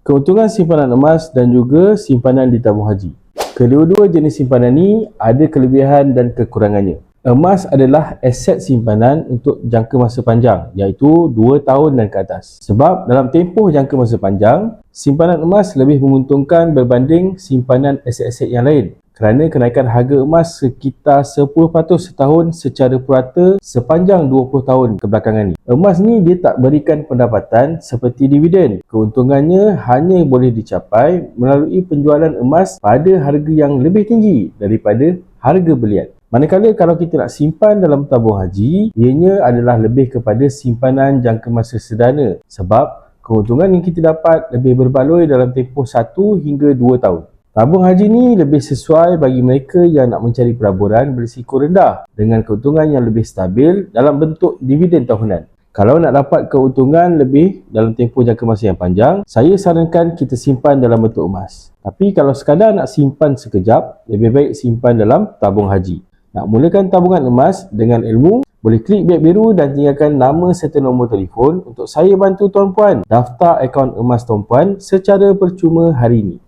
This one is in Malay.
Keuntungan simpanan emas dan juga simpanan di tabung haji. Kedua-dua jenis simpanan ni ada kelebihan dan kekurangannya. Emas adalah aset simpanan untuk jangka masa panjang iaitu 2 tahun dan ke atas. Sebab dalam tempoh jangka masa panjang, simpanan emas lebih menguntungkan berbanding simpanan aset-aset yang lain kerana kenaikan harga emas sekitar 10% setahun secara purata sepanjang 20 tahun kebelakangan ni. Emas ni dia tak berikan pendapatan seperti dividen. Keuntungannya hanya boleh dicapai melalui penjualan emas pada harga yang lebih tinggi daripada harga belian. Manakala kalau kita nak simpan dalam tabung haji, ianya adalah lebih kepada simpanan jangka masa sederhana sebab keuntungan yang kita dapat lebih berbaloi dalam tempoh 1 hingga 2 tahun. Tabung haji ni lebih sesuai bagi mereka yang nak mencari pelaburan berisiko rendah dengan keuntungan yang lebih stabil dalam bentuk dividen tahunan. Kalau nak dapat keuntungan lebih dalam tempoh jangka masa yang panjang, saya sarankan kita simpan dalam bentuk emas. Tapi kalau sekadar nak simpan sekejap, lebih baik simpan dalam tabung haji. Nak mulakan tabungan emas dengan ilmu, boleh klik beg biru dan tinggalkan nama serta nombor telefon untuk saya bantu tuan-puan daftar akaun emas tuan-puan secara percuma hari ini.